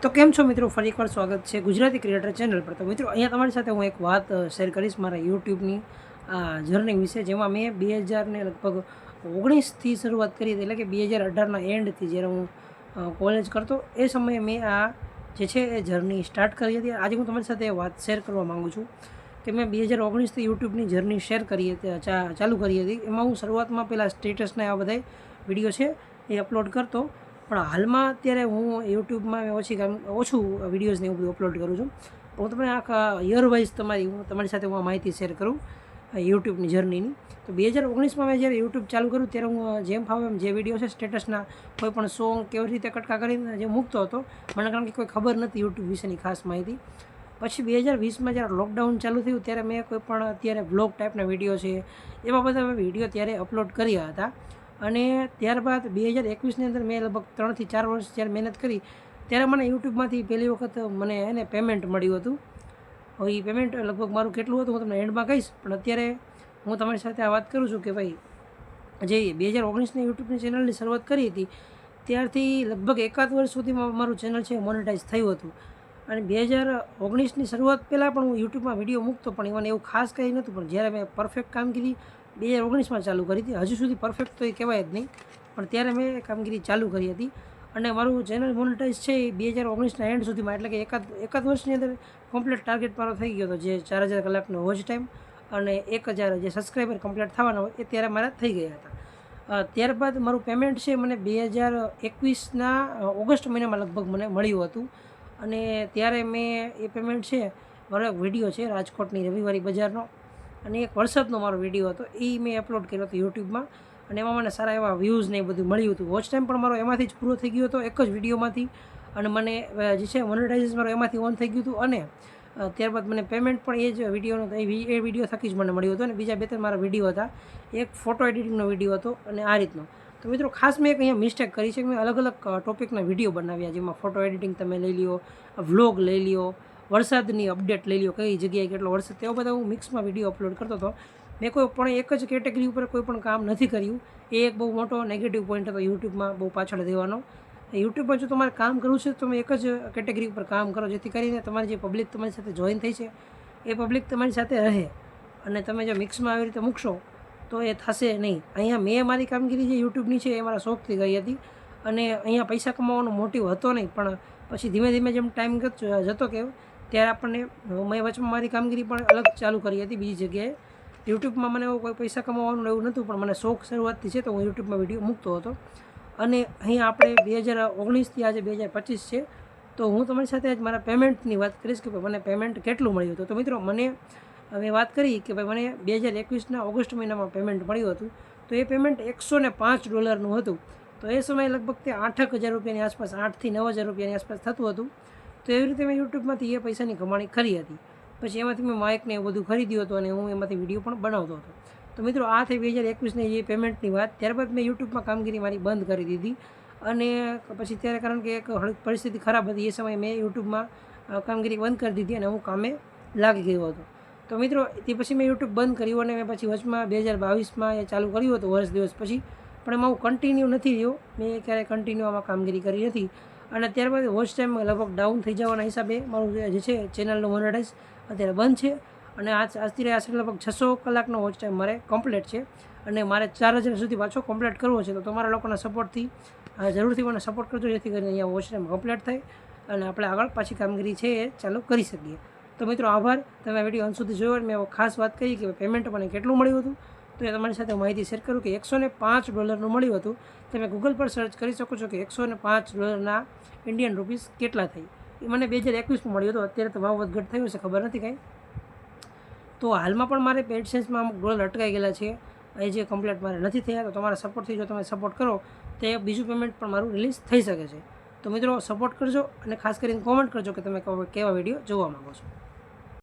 તો કેમ છો મિત્રો? ફરી એકવાર સ્વાગત છે ગુજરાતી ક્રિએટર ચેનલ પર. તો મિત્રો, અહીંયા તમારી સાથે હું એક વાત શેર કરીશ મારા યુટ્યુબની આ જર્ની વિશે, જેમાં મેં બે હજારને લગભગ ઓગણીસથી શરૂઆત કરી હતી, એટલે કે બે હજાર અઢારના એન્ડથી જ્યારે હું કોલેજ કરતો, એ સમયે મેં આ જે છે એ જર્ની સ્ટાર્ટ કરી હતી. આજે હું તમારી સાથે વાત શેર કરવા માગું છું કે મેં બે હજાર ઓગણીસથી યુટ્યુબની જર્ની શેર કરી હતી ચાલુ કરી હતી. એમાં હું શરૂઆતમાં પહેલાં સ્ટેટસને આ બધા વીડિયો છે એ અપલોડ કરતો. પણ હાલમાં અત્યારે હું યુટ્યુબમાં ઓછી કામ, ઓછું વિડીયોઝને એવું બધું અપલોડ કરું છું. હું તમને આખા યર વાઇઝ તમારી, હું તમારી સાથે હું આ માહિતી શેર કરું યુટ્યુબની જર્નીની તો બે હજાર ઓગણીસમાં મેં જ્યારે યુટ્યુબ ચાલુ કર્યું, ત્યારે હું જેમ ફાવે એમ જે વીડિયો છે સ્ટેટસના કોઈ પણ સોંગ કેવી રીતે કટકા કરીને જે મૂકતો હતો, મને કારણ કે કોઈ ખબર નથી યુટ્યુબ વિશેની ખાસ માહિતી. પછી બે હજાર વીસમાં જ્યારે લોકડાઉન ચાલુ થયું, ત્યારે મેં કોઈ પણ અત્યારે બ્લોગ ટાઈપના વીડિયો છે, એવા બધા મેં વીડિયો ત્યારે અપલોડ કર્યા હતા. અને ત્યારબાદ બે હજાર એકવીસની અંદર મેં લગભગ ત્રણથી ચાર વર્ષ જ્યારે મહેનત કરી, ત્યારે મને યુટ્યુબમાંથી પહેલી વખત મને એને પેમેન્ટ મળ્યું હતું. હવે એ પેમેન્ટ લગભગ મારું કેટલું હતું હું તમને એન્ડમાં કહીશ, પણ અત્યારે હું તમારી સાથે આ વાત કરું છું કે ભાઈ, જે બે હજાર ઓગણીસની યુટ્યુબની ચેનલની શરૂઆત કરી હતી, ત્યારથી લગભગ એકાદ વર્ષ સુધીમાં મારું ચેનલ છે મોનેટાઈઝ થયું હતું. અને બે હજાર ઓગણીસની શરૂઆત પહેલાં પણ હું યુટ્યુબમાં વીડિયો મૂકતો, પણ મને એવું ખાસ કંઈ નહોતું, પણ જ્યારે મેં પરફેક્ટ કામગીરી બે હજાર ઓગણીસમાં ચાલુ કરી હતી. હજુ સુધી પરફેક્ટ તો એ કહેવાય જ નહીં. પણ ત્યારે મેં કામગીરી ચાલુ કરી હતી. અને મારું ચેનલ મોનેટાઈઝ છે એ બે હજાર ઓગણીસના એન્ડ સુધીમાં. એટલે કે એકાદ એકાદ વર્ષની અંદર કમ્પ્લીટ ટાર્ગેટ મારો થઈ ગયો હતો, જે ચાર હજાર કલાકનો વોચ ટાઈમ અને એક હજાર જે સબસ્ક્રાઈબર કમ્પ્લીટ થવાના હોય એ ત્યારે મારા થઈ ગયા હતા. ત્યારબાદ મારું પેમેન્ટ છે મને બે હજાર એકવીસના ઓગસ્ટ મહિનામાં લગભગ મને મળ્યું હતું. અને ત્યારે મેં એ પેમેન્ટ છે, મારો એક વીડિયો છે, રાજકોટની રવિવારી બજારનો. અને એક વરસાદનો મારો વીડિયો હતો, એ મેં અપલોડ કર્યો હતો યુટ્યુબમાં. અને એમાં મને સારા એવા વ્યૂઝ ને એ બધું મળ્યું હતું. વોચ ટાઈમ પણ મારો એમાંથી જ પૂરો થઈ ગયો હતો, એક જ વિડીયોમાંથી. અને મને જે છે મોનેટાઇઝેશન મારો એમાંથી ઓન થઈ ગયું હતું. અને ત્યારબાદ મને પેમેન્ટ પણ એ જ વિડીયોનો એ વીડિયો થકી જ મને મળ્યો હતો. અને બીજા બે ત્રણ મારા વીડિયો હતા. એક ફોટો એડિટિંગનો વીડિયો હતો અને આ રીતનો. તો મિત્રો, ખાસ મેં એક અહીંયા મિસ્ટેક કરી છે કે મેં અલગ અલગ ટોપિકના વીડિયો બનાવ્યા. જેમાં ફોટો એડિટિંગ તમે લઈ લ્યો વ્લોગ લઈ લ્યો વરસાદની અપડેટ લઈ લ્યો, કઈ જગ્યાએ કેટલો વરસાદ તેવા બધા હું મિક્સમાં વીડિયો અપલોડ કરતો હતો. મેં કોઈ પણ એક જ કેટેગરી ઉપર કોઈ પણ કામ નથી કર્યું. એ એક બહુ મોટો નેગેટિવ પોઈન્ટ હતો યુટ્યુબમાં, બહુ પાછળ દેવાનો યુટ્યુબમાં જો તમારે કામ કરવું છે તો તમે એક જ કેટેગરી ઉપર કામ કરો, જેથી કરીને તમારી જે પબ્લિક તમારી સાથે જોઈન થઈ છે, એ પબ્લિક તમારી સાથે રહે. અને તમે જો મિક્સમાં આવી રીતે મૂકશો, તો એ થશે નહીં. અહીંયા મેં મારી કામગીરી જે યુટ્યુબની છે એ મારા શોખથી ગઈ હતી. અને અહીંયા પૈસા કમાવાનો મોટિવ હતો નહીં, પણ પછી ધીમે ધીમે જેમ ટાઈમ જતો કે ત્યારે આપણને મેં વચમાં મારી કામગીરી પણ અલગ ચાલુ કરી હતી બીજી જગ્યાએ. યુટ્યુબમાં મને કોઈ પૈસા કમાવાનું એવું નહોતું, પણ મને શોખ શરૂઆતથી છે તો હું યુટ્યુબમાં વીડિયો મૂકતો હતો. અને અહીંયા આપણે બે હજાર ઓગણીસથી આજે બે હજાર પચીસ છે, તો હું તમારી સાથે આજ મારા પેમેન્ટની વાત કરીશ કે ભાઈ મને પેમેન્ટ કેટલું મળ્યું હતું. તો મિત્રો, મને મેં વાત કરી કે ભાઈ મને બે હજાર એકવીસના ઓગસ્ટ મહિનામાં પેમેન્ટ મળ્યું હતું. તો એ પેમેન્ટ એકસો ને પાંચ ડોલરનું હતું. તો એ સમયે લગભગ તે આઠક હજાર રૂપિયાની આસપાસ, આઠથી નવ હજાર રૂપિયાની આસપાસ થતું હતું. તો એવી રીતે મેં યુટ્યુબમાંથી એ પૈસાની કમાણી કરી હતી. પછી એમાંથી મેં માઇકને એવું બધું ખરીદ્યું હતું અને હું એમાંથી વીડિયો પણ બનાવતો હતો. તો મિત્રો, આ થઈ બે હજાર એકવીસની જે પેમેન્ટની વાત, ત્યારબાદ મેં યુટ્યુબમાં કામગીરી મારી બંધ કરી દીધી. અને પછી ત્યારે કારણ કે એક પરિસ્થિતિ ખરાબ હતી, એ સમયે મેં યુટ્યુબમાં કામગીરી બંધ કરી દીધી અને હું કામે લાગી ગયો હતો. તો મિત્રો, તે પછી મેં યુટ્યુબ બંધ કર્યું અને મેં પછી વચમાં બે હજાર બાવીસમાં એ ચાલુ કર્યું હતું, વર્ષ દિવસ પછી. પણ એમાં હું કન્ટિન્યુ નથી રહ્યો. મેં ક્યારેય કન્ટિન્યુ આમાં કામગીરી કરી નથી. અને ત્યારબાદ વોચ ટાઈમ લગભગ ડાઉન થઈ જવાના હિસાબે મારું જે છે ચેનલનું મોનેટાઇઝ અત્યારે બંધ છે. અને આજ આજથી આશરે લગભગ છસો કલાકનો વોચ ટાઈમ મારે કમ્પ્લીટ છે. અને મારે ચાર હજાર સુધી પાછો કમ્પ્લીટ કરવો છે. તો તમારા લોકોના સપોર્ટથી જરૂરથી મને સપોર્ટ કરજો, જેથી કરીને અહીંયા વોચ ટાઈમ કમ્પ્લીટ થાય. અને આપણે આગળ પાછી કામગીરી છે એ ચાલુ કરી શકીએ. તો મિત્રો આભાર. તમે આ વીડિયો અંત સુધી જોયો મેં ખાસ વાત કરી કે પેમેન્ટ મને કેટલું મળ્યું હતું. તો એ તમારી સાથે માહિતી શેર કરું કે એકસો પાંચ ડોલરનું મળ્યું હતું. તમે ગૂગલ પર સર્ચ કરી શકો છો કે એકસો પાંચ ડોલરના ઇન્ડિયન રૂપીસ કેટલા થઈ. એ મને બે હજાર એકવીસમાં મળ્યું હતું. અત્યારે તો ભાવ વધઘટ થયું છે, ખબર નથી કાંઈ. તો હાલમાં પણ મારે પેડસેન્સમાં અમુક ડોલર અટકાઈ ગયેલા છે. એ જે કમ્પ્લેટ મારે નથી થયા, તો તમારા સપોર્ટથી જો તમે સપોર્ટ કરો, તો એ બીજું પેમેન્ટ પણ મારું રિલીઝ થઈ શકે છે. તો મિત્રો સપોર્ટ કરજો અને ખાસ કરીને કોમેન્ટ કરજો કે તમે કેવા વીડિયો જોવા માગો છો.